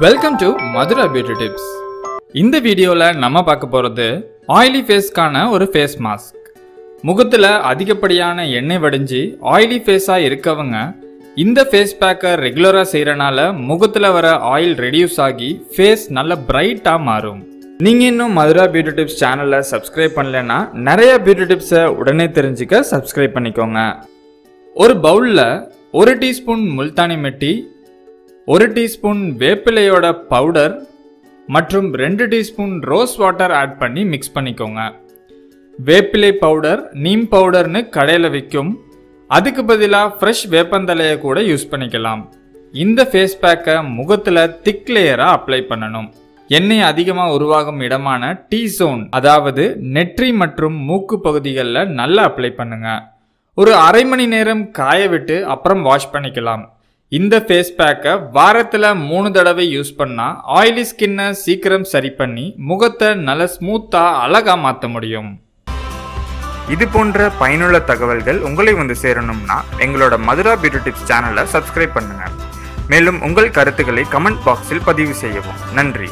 Welcome to Madhura beauty tips இந்த வீடியோவில் நம்ம பார்க்க போகிறது ஆயிலி ஃபேஸ்க்கான ஒரு ஃபேஸ் மாஸ்க் முகத்தில் அதிகப்படியான எண்ணெய் வடிஞ்சு ஆயிலி ஃபேஸாக இருக்கவங்க இந்த ஃபேஸ் பேக்கை ரெகுலராக செய்கிறனால முகத்தில் வர ஆயில் ரெடியூஸ் ஆகி ஃபேஸ் நல்ல பிரைட்டாக மாறும். நீங்கள் இன்னும் மதுரா பியூட்டி டிப்ஸ் சேனலை சப்ஸ்கிரைப் பண்ணலைன்னா நிறைய பியூட்டி டிப்ஸை உடனே தெரிஞ்சுக்க சப்ஸ்கிரைப் பண்ணிக்கோங்க. ஒரு பவுலில் ஒரு டீஸ்பூன் முல்தானி மெட்டி ஒரு டீஸ்பூன் வேப்பிலையோட பவுடர் மற்றும் ரெண்டு டீஸ்பூன் ரோஸ் வாட்டர் ஆட் பண்ணி மிக்ஸ் பண்ணிக்கோங்க. வேப்பிலை பவுடர் நீம் பவுடர்னு கடையில் விற்கும் அதுக்கு பதிலாக ஃப்ரெஷ் வேப்பந்தலையை கூட யூஸ் பண்ணிக்கலாம். இந்த ஃபேஸ் பேக்கை முகத்தில் திக் லேயராக அப்ளை பண்ணணும். எண்ணெய் அதிகமாக உருவாகும் இடமான டீ சோன் அதாவது நெற்றி மற்றும் மூக்கு பகுதிகளில் நல்லா அப்ளை பண்ணுங்க. ஒரு அரை மணி நேரம் காய விட்டு அப்புறம் வாஷ் பண்ணிக்கலாம். இந்த ஃபேஸ் பேக்கை வாரத்தில் மூணு தடவை யூஸ் பண்ணால் ஆயிலி ஸ்கின்னை சீக்கிரம் சரி பண்ணி முகத்தை நல்ல ஸ்மூத்தாக அழகாக மாற்ற முடியும். இது போன்ற பயனுள்ள தகவல்கள் உங்களை வந்து சேரணும்னா எங்களோட மதுரா பியூட்டி டிப்ஸ் சேனலை சப்ஸ்கிரைப் பண்ணுங்கள் மேலும் உங்கள் கருத்துக்களை கமெண்ட் பாக்ஸில் பதிவு செய்யவும். நன்றி.